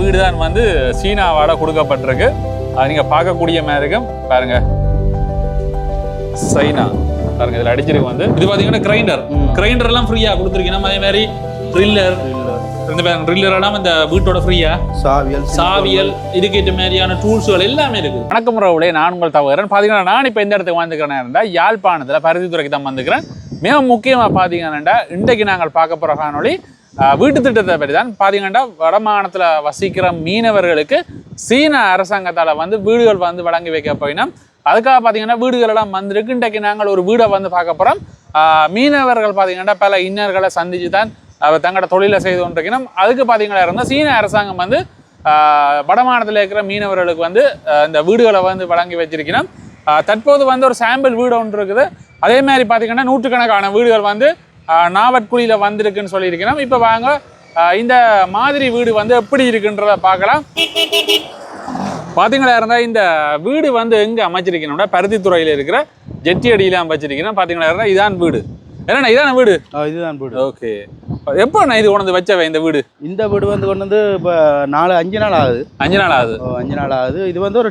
வீடு தான் வந்து சீனாவால கொடுக்கப்பட்டிருக்கு. அது நீங்க பார்க்கக்கூடிய மாதிரி இருக்கும் பாருங்க. சைனா. பாருங்க இதுல அடிச்சிருக்கு வந்து. இது பாத்தீங்கன்னா கிரைண்டர் கிரைண்டர் எல்லாம் ஃப்ரீயா கொடுத்துருக்கீங்க. அதே மாதிரி ட்ரில்லர் ரெண்டு பேரும் ட்ரில்லர் எல்லாம் இந்த வீட்டோட ஃப்ரீயா சாவியல் சாவியல் இதுக்கேற்ற மாதிரியான டூல்ஸ்கள் எல்லாமே இருக்கு வணக்கம் உறவுகளே நான் உங்கள் தவறன் பார்த்தீங்கன்னா நான் இப்போ எந்த இடத்துக்கு வந்துக்கிறேன் இருந்தால் யாழ்ப்பாணத்தில் பருத்தித்துறைக்கு தான் வந்துக்கிறேன் மிக முக்கியமாக பார்த்தீங்கன்னா இன்றைக்கு நாங்கள் பார்க்க போகிற காணொலி வீட்டு திட்டத்தை பற்றி தான் பார்த்தீங்கன்னா வடமாநிலத்தில் வசிக்கிற மீனவர்களுக்கு சீன அரசாங்கத்தால் வந்து வீடுகள் வந்து வழங்கி வைக்க போயினோம். அதுக்காக பார்த்தீங்கன்னா வீடுகளெல்லாம் வந்திருக்கு. இன்றைக்கு நாங்கள் ஒரு வீடை வந்து பார்க்க போகிறோம் மீனவர்கள் பார்த்தீங்கன்னா பல இன்னர்களை சந்தித்து தான் அவர் தங்களோட தொழிலை செய்து கொண்டிருக்கணும் அதுக்கு பார்த்தீங்கன்னா இருந்தால் சீன அரசாங்கம் வந்து வடமாநிலத்தில் இருக்கிற மீனவர்களுக்கு வந்து இந்த வீடுகளை வந்து வழங்கி வச்சிருக்கணும் தற்போது வந்து ஒரு சாம்பிள் வீடு ஒன்று இருக்குது. அதே மாதிரி பார்த்தீங்கன்னா நூற்றுக்கணக்கான வீடுகள் வந்து நாவற்குழியில் வந்திருக்குன்னு சொல்லியிருக்கிறோம். இப்போ வாங்க இந்த மாதிரி வீடு வந்து எப்படி இருக்குன்றத பார்க்கலாம். பார்த்தீங்களா இருந்தால் இந்த வீடு வந்து எங்கே அமைச்சிருக்கணும்னா பருத்தித்துறையில் இருக்கிற ஜெட்டி அடியில் அமைச்சிருக்கணும் பார்த்தீங்களா இருந்தால் இதான் வீடு. என்னண்ணா இதான வீடு? இதுதான் வீடு. ஓகே. எப்போ நான் இது கொண்டு வச்சவன் இந்த வீடு? இந்த வீடு வந்து கொண்டு வந்து இப்போ நாலு அஞ்சு நாள் ஆகுது. அஞ்சு நாள் ஆகுது. ஓ, அஞ்சு நாள் ஆகுது. இது வந்து ஒரு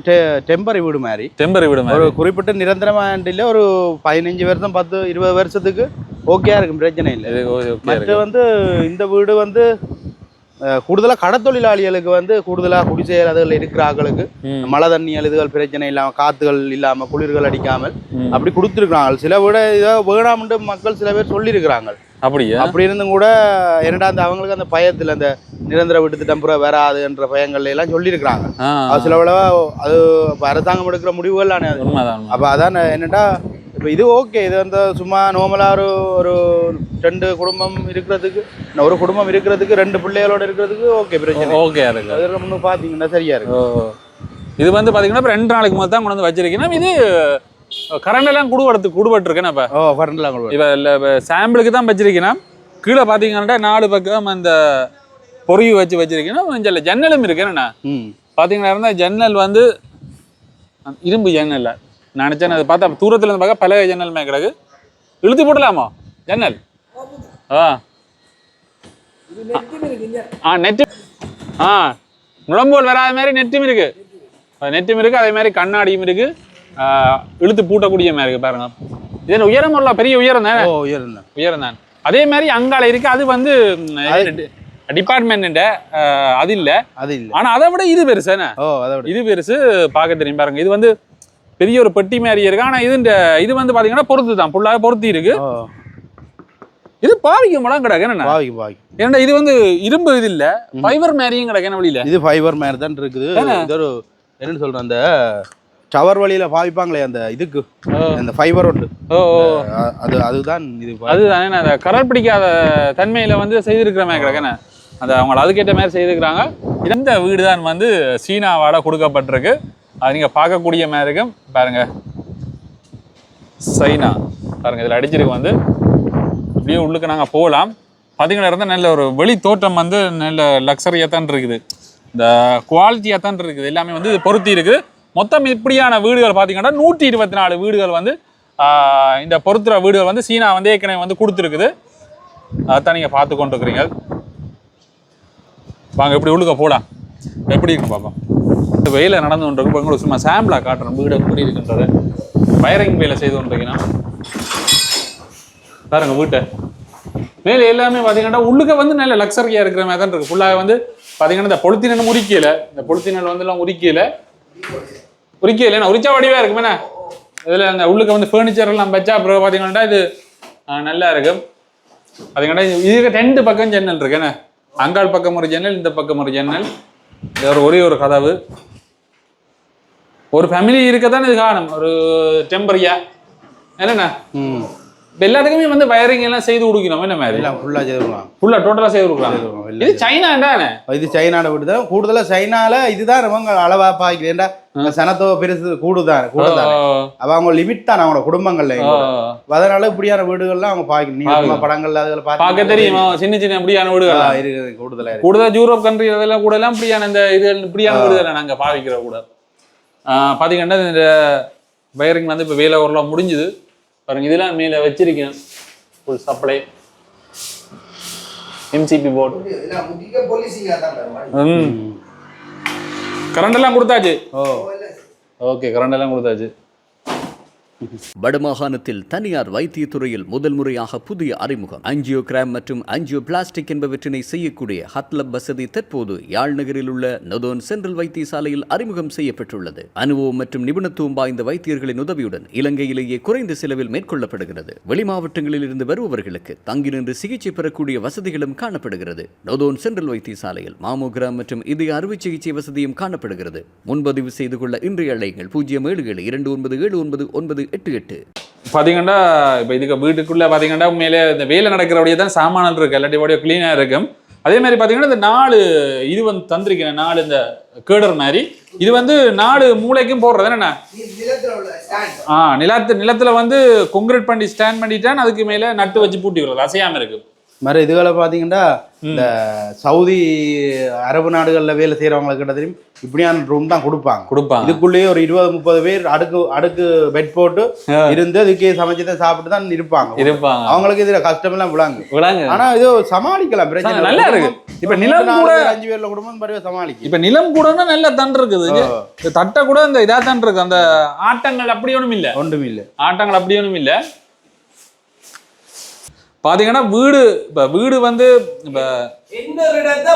டெம்பரரி வீடு மாதிரி. டெம்பரரி வீடு ஒரு மாதிரி குறிப்பிட்ட நிரந்தரமாக ஒரு பதினஞ்சு வருஷம் பத்து இருபது வருஷத்துக்கு ஓகேயா இருக்கும் பிரச்சனை இல்லை. மற்ற. வந்து இந்த வீடு வந்து கூடுதலாக கடத்தொழிலாளிகளுக்கு வந்து கூடுதலாக குடிசெயல் அதுகள் இருக்கிற ஆட்களுக்கு ம். மழை தண்ணியல் இதுகள் பிரச்சனை இல்லாமல் காத்துகள் இல்லாமல் குளிர்கள் அடிக்காமல். அப்படி கொடுத்துருக்குறாங்க. சில விட இதை வேணாம்னு மக்கள் சில பேர் சொல்லியிருக்கிறாங்க. அப்படியா? அப்படி இருந்தும் கூட என்னடா அந்த அவங்களுக்கு அந்த பயத்தில் அந்த நிரந்தர வீட்டு திட்டம் புற வராதுன்ற பயங்கள்ல எல்லாம் சொல்லியிருக்கிறாங்க. அது சில விட அது இப்ப அரசாங்கம் எடுக்கிற முடிவுகள். அப்போ அதான் என்னடா இப்போ இது ஓகே இது வந்து சும்மா நார்மலாக ஒரு ஒரு ரெண்டு குடும்பம் இருக்கிறதுக்கு ஒரு குடும்பம் இருக்கிறதுக்கு ரெண்டு பிள்ளைகளோட இருக்கிறதுக்கு ஓகே பிரச்சனை ஓகே இருக்கு. அது ஒன்று பார்த்தீங்கன்னா சரியா இருக்கு. ஓ இது வந்து பாத்தீங்கன்னா இப்ப ரெண்டு நாளைக்கு முதல் தான் கொண்டு வந்து வச்சிருக்கேன் இது கரண்ட் எல்லாம் குடுபடுத்து குடுபட்டுருக்கேன் இப்ப? ஓ கரண்ட்லாம் கொடுப்பாங்க இப்ப இல்ல சாம்பிளுக்கு தான் வச்சிருக்கேன் கீழே பாத்தீங்கன்னா நாலு பக்கம் அந்த பொறிவு வச்சு வச்சிருக்கேன் கொஞ்சம் ஜன்னலும் இருக்கு. என்னண்ணா? ம். பாத்தீங்கன்னா இருந்தா ஜன்னல் வந்து இரும்பு ஜன்னல். நான் நினைச்சேன் அதை பார்த்தா தூரத்துல இருந்து பார்க்க பழைய ஜன்னல் மே கிடக்கு. இழுத்து போடலாமா? ஜன்னல்? ஆ. ஆ நெட்டு. ஆ. நுழம்போல் வராத மாதிரி நெட்டும் இருக்கு. நெட்டும் இருக்கு. அதே மாதிரி கண்ணாடியும் இருக்கு. இழுத்து பூட்டக்கூடிய மாதிரி இருக்கு பாருங்க. இது என்ன உயரம் உள்ள பெரிய உயரம் தானே? ஓ உயர்ந்தேன் உயரம் தான். அதே மாதிரி அங்கால இருக்கு. அது வந்து டிபார்ட்மெண்ட் அது இல்ல. அது இல்லை. ஆனா அதை விட இது பெருசு என்ன ஓ அதை விட. இது பெருசு பார்க்க தெரியும் பாருங்க. இது வந்து பெரிய ஒரு பெட்டி மாதிரி இருக்கு. ஆனா இது இந்த இது வந்து பாத்தீங்கன்னா பொருத்து தான். ஃபுல்லாக பொருத்தி இருக்கு. இது பாவிக்க மடம் கிடக்கு. என்ன பாவிக்கு பாவிக்கு. ஏன்னா இது வந்து இரும்பு இது இல்ல. ஃபைபர் மாதிரியும் கிடக்கு. என்ன வழியில? இது ஃபைபர் மாதிரி தான் இருக்குது. இது ஒரு என்னன்னு சொல்றேன் அந்த டவர் வழியில பாவிப்பாங்களே அந்த இதுக்கு. அந்த ஃபைபர் ஒன்று. அது அதுதான் இது. அதுதானே. அந்த கரல் பிடிக்காத தன்மையில வந்து செய்திருக்கிற மாதிரி கிடக்குன்னு அந்த அவங்க அதுக்கேற்ற மாதிரி செய்திருக்கிறாங்க. இந்த வீடு தான் வந்து சீனாவால கொடுக்கப்பட்டிருக்கு. அது நீங்கள் பார்க்கக்கூடிய மாதிரி இருக்கும் பாருங்கள் சைனா. பாருங்கள் இதில் அடிச்சிருக்கு வந்து. அப்படியே உள்ளுக்கு நாங்கள் போகலாம். பார்த்தீங்கன்னா இருந்தால் நல்ல ஒரு வெளி தோட்டம் வந்து நல்ல லக்ஸரியாக தான் இருக்குது. இந்த குவாலிட்டியாக தான் இருக்குது. எல்லாமே வந்து இது பொருத்தி இருக்குது. மொத்தம் இப்படியான வீடுகள் பார்த்தீங்கன்னா நூற்றி இருபத்தி நாலு வீடுகள் வந்து இந்த பொருத்துற வீடுகள் வந்து சீனா வந்து ஏற்கனவே வந்து கொடுத்துருக்குது. அதான் நீங்கள் பார்த்து கொண்டு இருக்கிறீங்க வாங்க எப்படி உள்ளுக்க போகலாம் எப்படி இருக்கு பார்ப்போம் வெயில நடந்து கொண்டிருக்கு இப்போ உங்களுக்கு சும்மா சாம்பிளாக காட்டுறேன். வீடு கூடி இருக்குன்றது வயரிங் வேலை செய்து கொண்டிருக்கீங்கன்னா பாருங்க வீட்டை. மேலே எல்லாமே பார்த்தீங்கன்னா உள்ளுக்க வந்து நல்ல லக்ஸரியாக இருக்கிற மாதிரி தான் இருக்குது ஃபுல்லாக வந்து பார்த்தீங்கன்னா இந்த பொழுத்தினல் முறிக்கல. இந்த பொழுத்தினல் வந்து எல்லாம் உரிக்கல உரிக்கல ஏன்னா உரிச்சா வடிவாக இருக்குமே என்ன? இதில் அந்த உள்ளுக்க வந்து ஃபர்னிச்சர் எல்லாம் வச்சா அப்புறம் பார்த்தீங்கன்னா இது நல்லா இருக்கும். பார்த்தீங்கன்னா இது- இதுக்கு ரெண்டு பக்கம் ஜன்னல் இருக்கு என்ன? அங்காள் பக்கம் ஒரு ஜன்னல் இந்த பக்கம் ஒரு ஜன்னல் இது ஒரு ஒரே ஒரு கதவு. ஒரு ஃபேமிலி இருக்கத்தான் இது காணும் ஒரு டெம்பரியா என்னண்ணா? இப்ப எல்லாத்துக்குமே வந்து வயரிங் எல்லாம் செய்து கொடுக்கணும். என்ன மாதிரி? எல்லாம் ஃபுல்லாக செய்துருவாங்க ஃபுல்லா டோட்டலா செய்து கொடுக்கலாம். இது சைனா தானே? இது சைனாட வீடு தான். கூடுதலாக சைனால இதுதான் அவங்க அளவா பாய்க்கிறேன் ஏன்டா சனத்தோ பெருசு கூடுதான் கூடுதான். அவ அவங்க லிமிட் தான் அவங்களோட குடும்பங்கள்ல. அதனால இப்படியான வீடுகள்லாம் அவங்க பாய்க்கணும் நீங்க படங்கள்ல அதுல பார்க்க தெரியுமா? சின்ன சின்ன இப்படியான வீடுகள் இருக்குது கூடுதலா இருக்கு. கூடுதல் யூரோப் கண்ட்ரி அதெல்லாம் கூட எல்லாம் இப்படியான இந்த இது இப்படியான வீடுகளை நாங்க பாவிக்கிற கூட. ஆஹ் பாத்தீங்கன்னா இந்த வயரிங் வந்து இப்போ வேலை ஓரளவு முடிஞ்சுது. பாருங்க இதெல்லாம் மேலே வச்சிருக்கேன். ஃபுல் சப்ளை எம்சிபி போர்டு ம். கரண்ட் எல்லாம் கொடுத்தாச்சு. ஓ ஓகே கரண்ட் எல்லாம் கொடுத்தாச்சு. வடமாகாணத்தில் தனியார் வைத்தியத்துறையில் முதல் முறையாக புதிய அறிமுகம். ஆஞ்சியோகிராம் மற்றும் ஆஞ்சியோபிளாஸ்டிக் என்பவற்றினை செய்யக்கூடிய ஹத்லப் வசதி தற்போது யாழ் நகரில் உள்ள நொதோன் சென்ட்ரல் வைத்தியசாலையில் அறிமுகம் செய்யப்பட்டுள்ளது. அனுபவம் மற்றும் நிபுணத்துவம் வாய்ந்த வைத்தியர்களின் உதவியுடன் இலங்கையிலேயே குறைந்த செலவில் மேற்கொள்ளப்படுகிறது. வெளி மாவட்டங்களில் இருந்து வருபவர்களுக்கு தங்கி நின்று சிகிச்சை பெறக்கூடிய வசதிகளும் காணப்படுகிறது. நொதோன் சென்ட்ரல் வைத்தியசாலையில் மாமோகிராம் மற்றும் இதய அறுவை சிகிச்சை வசதியும் காணப்படுகிறது. முன்பதிவு செய்து கொள்ள இன்றைய அழைங்கள் பூஜ்ஜியம் ஏழு ஏழு இரண்டு ஒன்பது ஏழு ஒன்பது ஒன்பது எட்டு எட்டு. பார்த்தீங்கன்னா இப்போ இதுக்கு வீட்டுக்குள்ளே பார்த்தீங்கன்னா உண்மையிலே இந்த வேலை நடக்கிறபடியே தான் சாமானல் இருக்கு. எல்லாத்தையும் அப்படியே க்ளீனாக இருக்கும். அதே மாதிரி பார்த்தீங்கன்னா இந்த நாலு இது வந்து தந்திருக்கிறேன். நாலு இந்த கேடர் மாதிரி. இது வந்து நாலு மூளைக்கும் போடுறது என்ன? ஆ நிலத்து நிலத்தில் வந்து கொங்கிரீட் பண்ணி ஸ்டாண்ட் பண்ணிட்டான். அதுக்கு மேலே நட்டு வச்சு பூட்டி விடுறது. அசையாமல் இருக்குது மாதிரி இதுகளை பார்த்தீங்கன்னா இந்த சவுதி அரபு நாடுகளில் வேலை செய்கிறவங்களுக்கு கிட்ட தெரியும். இப்படியான ரூம் தான் கொடுப்பாங்க. கொடுப்பாங்க. இதுக்குள்ளேயே ஒரு இருபது முப்பது பேர் அடுக்கு அடுக்கு பெட் போட்டு இருந்து அதுக்கே சமைச்சதை சாப்பிட்டு தான் இருப்பாங்க. இருப்பாங்க. அவங்களுக்கு இதுல கஷ்டம் எல்லாம் விளாங்க விளாங்க. ஆனா இது சமாளிக்கலாம். பிரச்சனை. நல்லா இருக்கு. இப்ப நிலம் கூட- அஞ்சு பேர்ல குடும்பம் பரவாயில்ல சமாளிக்கும் இப்ப நிலம் கூடன்னா நல்ல தண்டு இருக்குது. தட்டை கூட இந்த இதா தான் இருக்கு. அந்த ஆட்டங்கள் அப்படி ஒண்ணும் இல்ல ஒன்றும் இல்ல ஆட்டங்கள் அப்படி ஒண்ணும் இல்ல பாத்தீங்கன்னா வீடு இப்ப வீடு வந்து இப்ப இடத்தை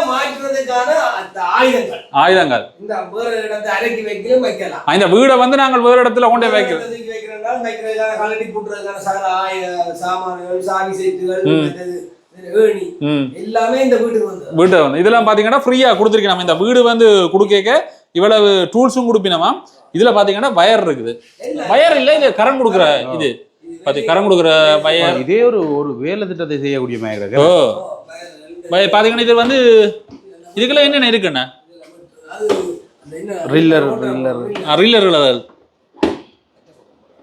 ஆயுதங்கள். ஆயுதங்கள். இந்த வேற இடத்தை அடக்கி வைக்கலும் வைக்கலாம். இந்த வீடை வந்து நாங்கள் வேறு இடத்துல கொண்டு வைக்கிறோம். தூக்கி வைக்கிறதுனால வைக்கிறதுக்கான கலட்டி போட்டுறதுக்கான சகல ஆயுத சாமான்கள் சாவி சீட்டுகள் மற்றது ஏணி ம். எல்லாமே இந்த வீட்டுக்கு வந்து. வீட்டை வந்து. இதெல்லாம் பாத்தீங்கன்னா ஃப்ரீயா கொடுத்துருக்கோம் இந்த வீடு வந்து கொடுக்க இவ்வளவு டூல்ஸும் கொடுப்பினோமா இதுல பாத்தீங்கன்னா வயர் இருக்குது. வயர் இல்ல இது கரண்ட் கொடுக்குற இது. பாத்தி கரண்ட் கொடுக்குற வயர் இதே ஒரு ஒரு வேலை திட்டத்தை செய்யக்கூடிய வய- பாத்தீங்கன்னா இது வந்து இதுக்குள்ள என்னென்ன இருக்குண்ணா ரில்லர் ரில்லர் ரீலர்கள்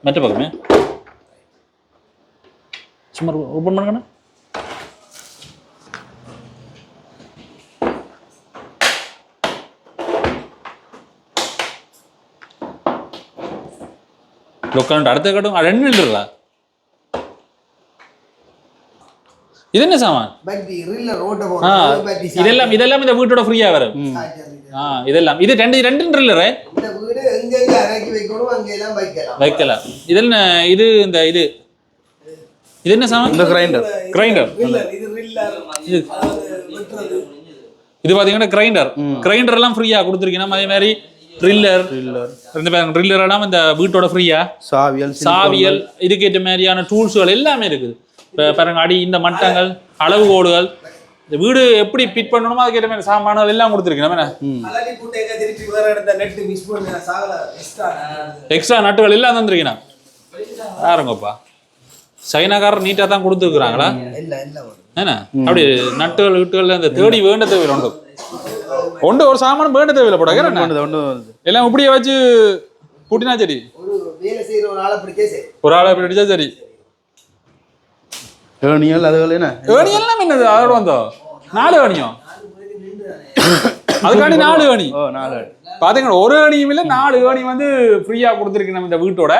மற்ற பக்கமே? சும்மா ஓப்பன் பண்ணுங்கண்ணா. லொக்காண்ட் அடுத்த கட்டும் ரெண்டு நின்றுடா இது என்ன சாமான்? இதெல்லாம் இதெல்லாம் இந்த வீட்டோட ஃப்ரீயா வரும் ஆ இதெல்லாம். இது ரெண்டு ரெண்டு ட்ரில்லரு வைக்கலாம். வைக்கலாம். இது என்ன இது இந்த இது? இது என்ன சாமான்? இந்த கிரைண்டர் கிரைண்டர் இது பாத்தீங்கன்னா கிரைண்டர் கிரைண்டர் எல்லாம் ஃப்ரீயா கொடுத்துருக்கீங்க. அதே மாதிரி ட்ரில்லர் இந்த ட்ரில்லர் எல்லாம் இந்த வீட்டோட ஃப்ரீயா சாவியல் சாவியல் இதுக்கேற்ற மாதிரியான டூல்ஸ்கள் எல்லாமே இருக்குது. பாருங்க அடி இந்த மட்டங்கள் அளவுகோடுகள் இந்த வீடு எப்படி ஃபிட் பண்ணணுமோ அதுக்கேற்ற மாதிரி சாமான்கள் எல்லாம் சாகல எக்ஸ்ட்ரா எக்ஸ்ட்ரா நட்டுகள் எல்லாம் தந்துருக்கீங்க பாருங்கப்பா. சைனாக்காரர் நீட்டாக தான் கொடுத்துருக்குறாங்களா? இல்ல இல்ல வரும் என்ன? அப்படி நட்டுகள் விட்டுகள் இந்த தேடி வேண்ட தேவையில்லை உண்டு. உண்டு ஒரு சாமான் வேண்ட தேவையில்லை போட ஒன்று ஒன்று எல்லாம் இப்படியே வச்சு பூட்டினா சரி. ஒரு ஆளை பிடிச்சே சரி. அதுகள் என்ன ஏணி எல்லாம் என்னது அதோட வந்தோம் நாலு ஏணியும் அதுக்காண்டி நாலு ஏணி ஓ நாலு பாத்தீங்கன்னா ஒரு ஏணியும் இல்லை நாலு ஏணி வந்து ஃப்ரீயா கொடுத்துருக்கு நம்ம இந்த வீட்டோட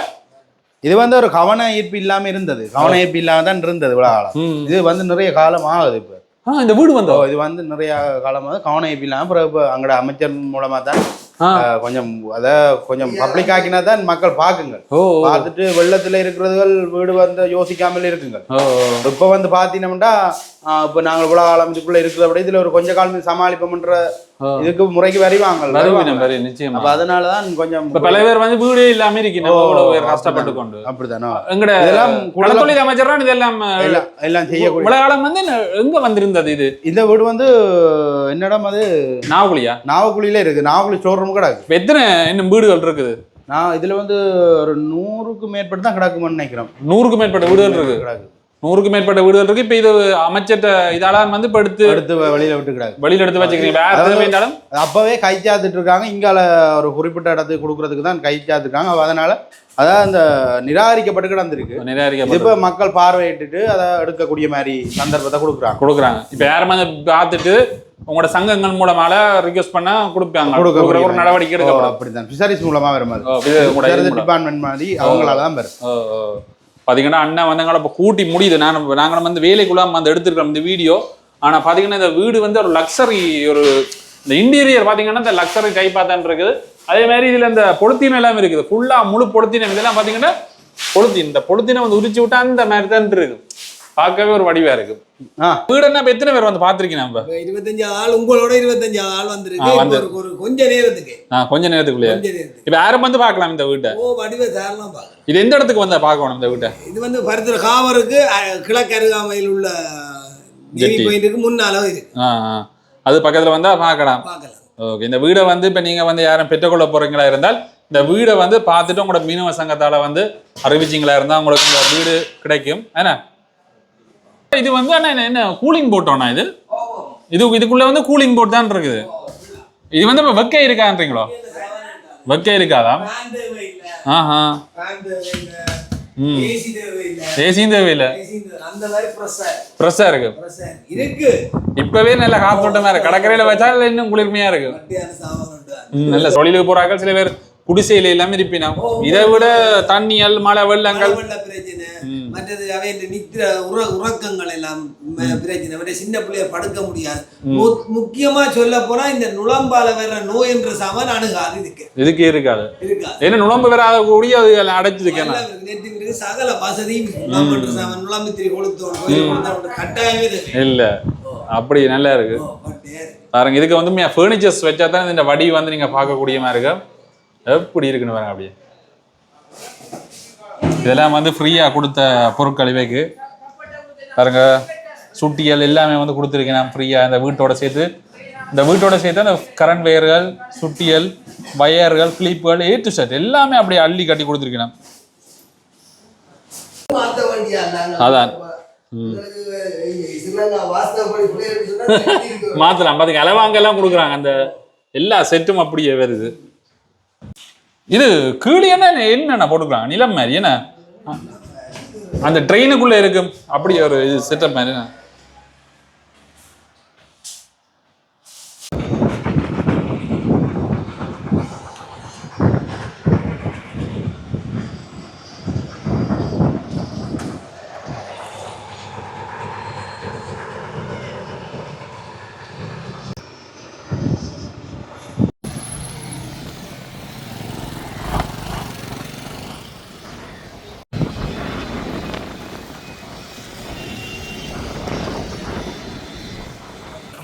இது வந்து ஒரு கவன ஈர்ப்பு இல்லாம இருந்தது கவன ஈர்ப்பு இல்லாம தான் இருந்தது இவ்வளவு காலம். இது வந்து நிறைய காலம் ஆகுது இப்ப இந்த வீடு வந்தோம் இது வந்து நிறைய காலமாக கவன ஈர்ப்பு இல்லாம அப்புறம் இப்ப அங்கட அமைச்சர் மூலமா தான் கொஞ்சம் அத கொஞ்சம் பப்ளிக் ஆக்கினா தான் மக்கள் பாக்குங்க பார்த்துட்டு வெள்ளத்துல இருக்கிறதுகள் வீடு வந்து யோசிக்காமல் இருக்குங்க இப்ப வந்து பாத்தீங்கன்னா இப்ப நாங்கள் இவ்வளவு காலம் இதுக்குள்ள இருக்கிறத இதுல ஒரு கொஞ்ச காலம் சமாளிப்போம்ன்ற இதுக்கு முறைக்கு வருவாங்க நிச்சயமா. அப்ப அதனாலதான் கொஞ்சம் பல பேர் வந்து வீடு இல்லாம இருக்கு நம்ம இவ்வளவு பேர் கஷ்டப்பட்டு கொண்டு. அப்படித்தானோ எங்கட இதெல்லாம் களத்தொழில் அமைச்சர் தான் இதெல்லாம் எல்லாம் செய்யக்கூடிய இவ்வளவு காலம் வந்து எங்க வந்திருந்தது இது? இந்த வீடு வந்து என்னிடம் அது நாவகுலியா நாவக்குழியில இருக்கு. நாவக்குழி ஸ்டோர் ரூம் கிடக்கு. எத்தனை இன்னும் வீடுகள் இருக்குது? நான் இதுல வந்து ஒரு நூறுக்கு மேற்பட்டு தான் கிடக்குமான்னு நினைக்கிறேன் நூறுக்கு மேற்பட்ட வீடுகள் இருக்கு கிடக்கு. நூறுக்கு மேற்பட்ட வீடுகள் இருக்கு இப்ப இது அமைச்சர்ட்ட இதால வந்து இப்ப எடுத்து எடுத்து வெளியில விட்டு கிடக்கு. வெளியில எடுத்து வச்சுக்கிறீங்க. வேற அதாவது- அப்பவே கை சாத்துட்டு இருக்காங்க. இங்கால ஒரு குறிப்பிட்ட இடத்துக்கு கொடுக்கறதுக்கு தான் கை சாத்துருக்காங்க அதனால அதான் அந்த நிராகரிக்கப்பட்டு கிடந்திருக்கு. இது நிராகரிக்கப்பட்டு இப்ப மக்கள் பார்வையிட்டுட்டு அதை எடுக்கக்கூடிய மாதிரி சந்தர்ப்பத்தை கொடுக்குறாங்க. கொடுக்குறாங்க. இப்ப யாரும் பார்த்துட்டு உங்களோட சங்கங்கள் மூலமால ரிக்வெஸ்ட் பண்ணா கொடுப்பாங்க. கொடுக்க கொடுக்குற ஒரு நடவடிக்கை எடுக்கப்படும். அப்படிதான். ஃபிஷரிஸ் மூலமா வர மாதிரி ஓ, இது உங்களோட இது மூலம். டிபார்ட்மெண்ட் மாதிரி அவங்களால தான் வரும். பாத்தீங்கன்னா அண்ணன் வந்தங்கள இப்போ கூட்டி முடியுது. நான் நாங்கள் வந்து வேலைக்குள்ள வந்து எடுத்துருக்கோம் இந்த வீடியோ. ஆனா பாத்தீங்கன்னா இந்த வீடு வந்து ஒரு லக்ஸரி ஒரு இந்த இன்டீரியர் பார்த்தீங்கன்னா இந்த லக்ஸரி டைப்பாக தான் இருக்குது. அதே மாதிரி இதில் இந்த பொழுத்தினம் எல்லாம் இருக்குது. ஃபுல்லாக முழு பொழுத்தினம் இதெல்லாம் பார்த்தீங்கன்னா பொழுத்தின் இந்த பொழுத்தினை வந்து உரிச்சு விட்டா அந்த மாதிரி தான் இருக்கு பார்க்கவே ஒரு வடிவா இருக்கு. ஆ. வீடு என்ன இப்ப எத்தனை பேர் வந்து பார்த்துருக்கீங்க நம்ம? இப்ப இருபத்தஞ்சாவது ஆள் உங்களோட இருபத்தஞ்சாவது ஆள் வந்திருக்கு. வந்து. ஒரு கொஞ்ச நேரத்துக்கு. கொஞ்ச நேரத்துக்குள்ளேயே? கொஞ்ச நேரத்துக்கு. இப்ப யாரும் வந்து பார்க்கலாம் இந்த வீட்டை? ஓ வடிவ சாரலாம் பார்க்கலாம். இது எந்த இடத்துக்கு வந்தா பார்க்கணும் இந்த வீட்டை? இது வந்து பருத்துற காவருக்கு அஹ், கிழக்கு அருகாமையில் உள்ள. கோயிலுக்கு முன்னால இருக்கு. அது பக்கத்துல வந்தா பார்க்கலாம். பார்க்கலாம். ஓகே இந்த வீடை வந்து இப்ப நீங்க வந்து யாரும் பெற்றுக்கொள்ள போறீங்களா இருந்தால் இந்த வீடை வந்து பார்த்துட்டு உங்களோட மீனவ சங்கத்தால வந்து அறிவிச்சிங்களா இருந்தா உங்களுக்கு இந்த வீடு கிடைக்கும். என்ன? இது வந்து அண்ணா என்ன- கூலிங் போட்டோண்ணா இது? இது இதுக்குள்ள வந்து கூலிங் போட் தான் இருக்குது. இது வந்து இப்போ வெக்கை இருக்கான்றீங்களோ? வெக்கை இருக்காதா? ஃபேன் ஆஹா. ம். தேவையில்லை ஏசியும் தேவையில்லை. ஃப்ரெஷ்ஷாக இருக்கு. இருக்கு இப்பவே நல்ல காத்தோட்டமா இருக்கு. கடற்கரையில வச்சா இன்னும் குளிர்மையா இருக்கு. ம், நல்ல தொழிலுக்கு போறாக்கள் சில பேர். குடிசையில இல்லாம இருப்பினா இதை விட தண்ணியல் மழை வெள்ளங்கள். மற்றது அவை நித்திர உற உறக்கங்கள் எல்லாம் பிரச்சனை. அவருடைய சின்ன பிள்ளைய படுக்க முடியாது. முக்கியமா சொல்ல போனா இந்த நுளம்பால வர்ற நோய் என்ற சாமான் அணுகாது இதுக்கு. இதுக்கு இருக்காது. இருக்கா ஏன்னா நுழம்பு வராத கூடிய அது எல்லாம் அடைச்சிருக்கேன் எல்லாம் இருக்கு. இருக்கு. சகல வசதியும் என்ற சாமான் நுளம்பித்திரி கொளுத்தோம். கோயில் கொடுத்தா கட்டாயமே இருக்கு இல்ல. அப்படி நல்லா இருக்கு. இருக்கு. பாருங்க இதுக்கு வந்து ஃபர்னிச்சர்ஸ் வச்சா தான் இந்த வடி வந்து நீங்க பார்க்கக்கூடிய மாதிரி இருக்கு எப்படி இருக்குன்னு பாருங்க அப்படியே. இதெல்லாம் வந்து ஃப்ரீயா கொடுத்த பொருட்கள் இவைக்கு. பாருங்க சுட்டியல் எல்லாமே வந்து கொடுத்துருக்கேன் ஃப்ரீயா இந்த வீட்டோட சேர்த்து இந்த வீட்டோட சேர்த்து அந்த கரண்ட் வயர்கள் சுட்டியல் வயர்கள் கிளிப்புகள் ஏ டு செட் எல்லாமே அப்படியே அள்ளி கட்டி கொடுத்துருக்கேன் நாங்க? அதான். மாத்தலாம். பாத்தீங்க அளவாங்கெல்லாம் கொடுக்குறாங்க. அந்த எல்லா செட்டும் அப்படியே வருது. இது கீழே என்ன என்னென்ன போட்டுக்கலாம் நிலம் மாதிரி என்ன? அந்த ட்ரெயினுக்குள்ள இருக்கும். அப்படி ஒரு இது செட்டப் மாதிரி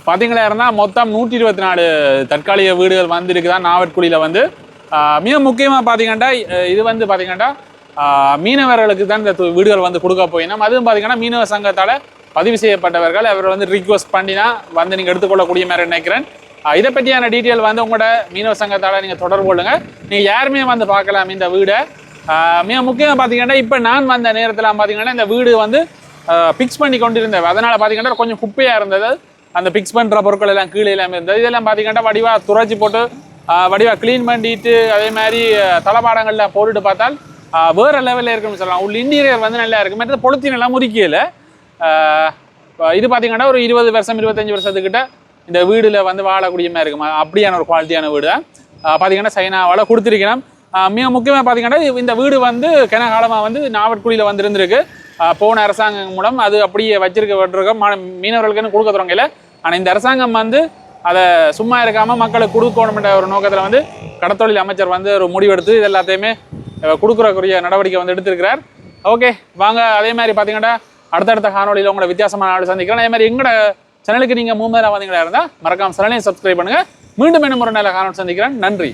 பார்த்தீங்களா இருந்தால் மொத்தம் நூற்றி இருபத்தி நாலு தற்காலிக வீடுகள் வந்திருக்குதான் நாவற்குழியில் வந்து. மிக முக்கியமாக பார்த்தீங்கன்னா இது வந்து பார்த்தீங்கன்னா மீனவர்களுக்கு தான் இந்த வீடுகள் வந்து கொடுக்க போயினோம். அதுவும் பார்த்தீங்கன்னா மீனவ சங்கத்தால் பதிவு செய்யப்பட்டவர்கள் அவர் வந்து ரிக்வஸ்ட் பண்ணினா வந்து நீங்கள் எடுத்துக்கொள்ளக்கூடிய மாதிரி நினைக்கிறேன். இதை பற்றியான டீட்டெயில் வந்து உங்களோட மீனவ சங்கத்தால் நீங்கள் தொடர்பு கொள்ளுங்கள் நீங்கள் யாருமே வந்து பார்க்கலாம் இந்த வீடை. மிக முக்கியமாக பார்த்தீங்கன்னா இப்போ நான் வந்த நேரத்தில் பார்த்தீங்கன்னா இந்த வீடு வந்து ஃபிக்ஸ் பண்ணி கொண்டிருந்தேன். அதனால் பார்த்தீங்கன்னா கொஞ்சம் குப்பையாக இருந்தது. அந்த பிக்ஸ் பண்ணுற பொருட்கள் எல்லாம் கீழே எல்லாமே இருந்தது. இதெல்லாம் பார்த்தீங்கன்னா வடிவாக துரைச்சி போட்டு வடிவாக க்ளீன் பண்ணிட்டு அதே மாதிரி தளபாடங்களில் போட்டுட்டு பார்த்தால் வேறு வேற லெவலில் இருக்குன்னு சொல்லலாம். உள்ள இன்டீரியர் வந்து நல்லா இருக்கும். மற்ற பொழுத்தின் எல்லாம் முறிக்கல இது பார்த்தீங்கன்னா ஒரு இருபது வருஷம் இருபத்தஞ்சி வருஷத்துக்கிட்ட இந்த வீடில் வந்து வாழக்கூடிய மாதிரி இருக்கும். அப்படியான ஒரு குவாலிட்டியான வீடு பார்த்தீங்கன்னா சைனாவால் கொடுத்துருக்கணும் மிக முக்கியமாக பார்த்தீங்கன்னா இந்த வீடு வந்து கென காலமாக வந்து நாவட்குடியில் வந்திருந்திருக்கு. போன அரசாங்கம் மூலம் அது அப்படியே வச்சிருக்கப்பட்டிருக்கோம் மா- மீனவர்களுக்குன்னு கொடுக்க தொடங்கல. ஆனால் இந்த அரசாங்கம் வந்து அதை சும்மா இருக்காமல் மக்களுக்கு கொடுக்கணுமென்ற ஒரு நோக்கத்தில் வந்து கடத்தொழில் அமைச்சர் வந்து ஒரு முடிவெடுத்து இது எல்லாத்தையுமே கொடுக்குறக்குரிய நடவடிக்கை வந்து எடுத்திருக்கிறார். ஓகே வாங்க அதே மாதிரி பார்த்தீங்கன்னா அடுத்தடுத்த காணொலியில் உங்களை வித்தியாசமான நாள் சந்திக்கிறேன் அதே மாதிரி எங்களோட சேனலுக்கு நீங்கள் மூணு வந்தீங்களா இருந்தால் மறக்காம சேனலையும் சப்ஸ்கிரைப் பண்ணுங்கள் மீண்டும் இன்னும் ஒரு நல்ல காணொலி சந்திக்கிறேன். நன்றி.